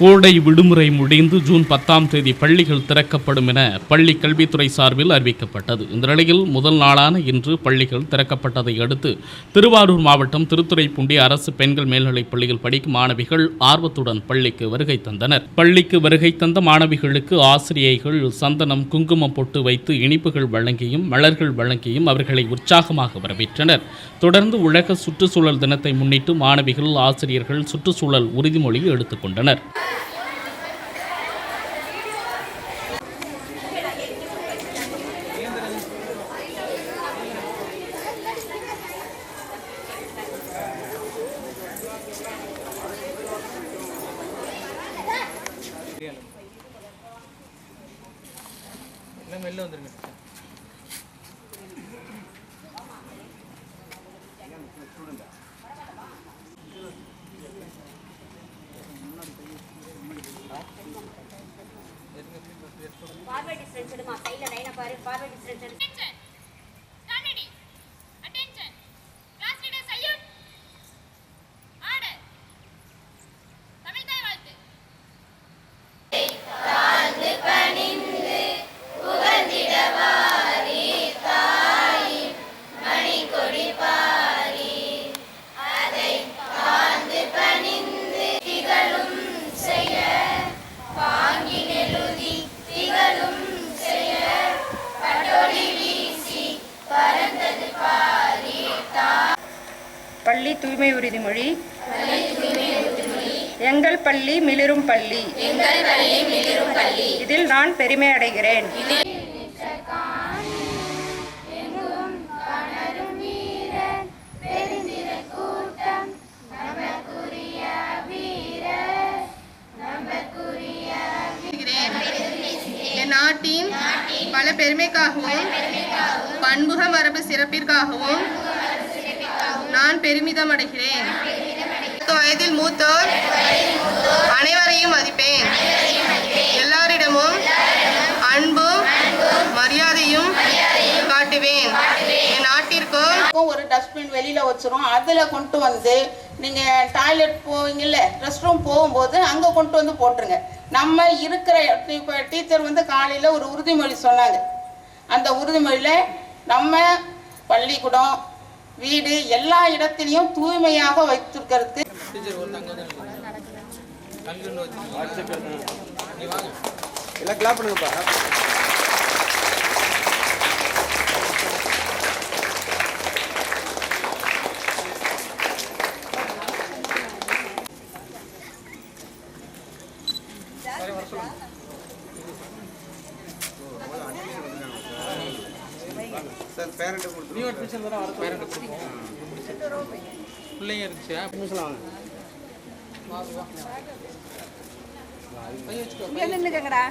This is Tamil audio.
கோடை விடுமுறை முடிந்து ஜூன் பத்தாம் தேதி பள்ளிகள் திறக்கப்படும் என பள்ளி கல்வித்துறை சார்பில் அறிவிக்கப்பட்டது. இந்த நிலையில் முதல் நாளான இன்று பள்ளிகள் திறக்கப்பட்டதை அடுத்து திருவாரூர் மாவட்டம் திருத்துறைப்பூண்டி அரசு பெண்கள் மேல்நிலைப் பள்ளியில் படிக்கும் மாணவிகள் ஆர்வத்துடன் பள்ளிக்கு வருகை தந்தனர். பள்ளிக்கு வருகை தந்த மாணவிகளுக்கு ஆசிரியைகள் சந்தனம் குங்குமம் பொட்டு வைத்து இனிப்புகள் வழங்கியும் மலர்கள் வழங்கியும் அவர்களை உற்சாகமாக வரவேற்றனர். தொடர்ந்து உலக சுற்றுச்சூழல் தினத்தை முன்னிட்டு மாணவிகள் ஆசிரியர்கள் சுற்றுச்சூழல் உறுதிமொழி எடுத்துக்கொண்டனர் எல்லாம் வெளில வந்துருங்க ஃபார்வர்ட் டிஸ்டன்ஸ் எடுமா? சைடுல லைனை பாரு. ஃபார்வர்ட் டிஸ்டன்ஸ் எடுத்து பள்ளி தூய்மை உறுதிமொழி. எங்கள் பள்ளி மிளிரும் பள்ளி. இதில் நான் பெருமை அடைகிறேன். நாட்டின் பல பெருமைக்காகவும் பன்முக மரபு சிறப்பிற்காகவும் நான் பெருமிதம் அடைகிறேன் பத்து வயதில் மூத்தோர் அனைவரையும் மதிப்பேன். எல்லாரிடமும் அன்பும் மரியாதையும் காட்டுவேன். என் நாட்டிற்கும் ஒரு டஸ்ட்பின் வெளியில் வச்சிரும் அதில் கொண்டு வந்து நீங்கள் டாய்லெட் போவீங்கல்ல ரெஸ்ட் ரூம் போகும்போது அங்கே கொண்டு வந்து போட்டுருங்க. நம்ம இருக்கிற இப்போ டீச்சர் வந்து காலையில் ஒரு உறுதிமொழி சொன்னாங்க. அந்த உறுதிமொழியில் நம்ம பள்ளிக்கூடம் வீடு எல்லா இடத்துலையும் தூய்மையாக வாங்க. எல்லாம் கிளாப் பண்ணுங்கப்பா. சார் பேரண்ட்டை கொடுத்து நீ ஒரு டீச்சர் தானே வர பேரண்ட் பிள்ளைங்க இருந்துச்சு? நிமிஷம் வாங்க. வா வா இங்கே நின்றுக்கங்கடா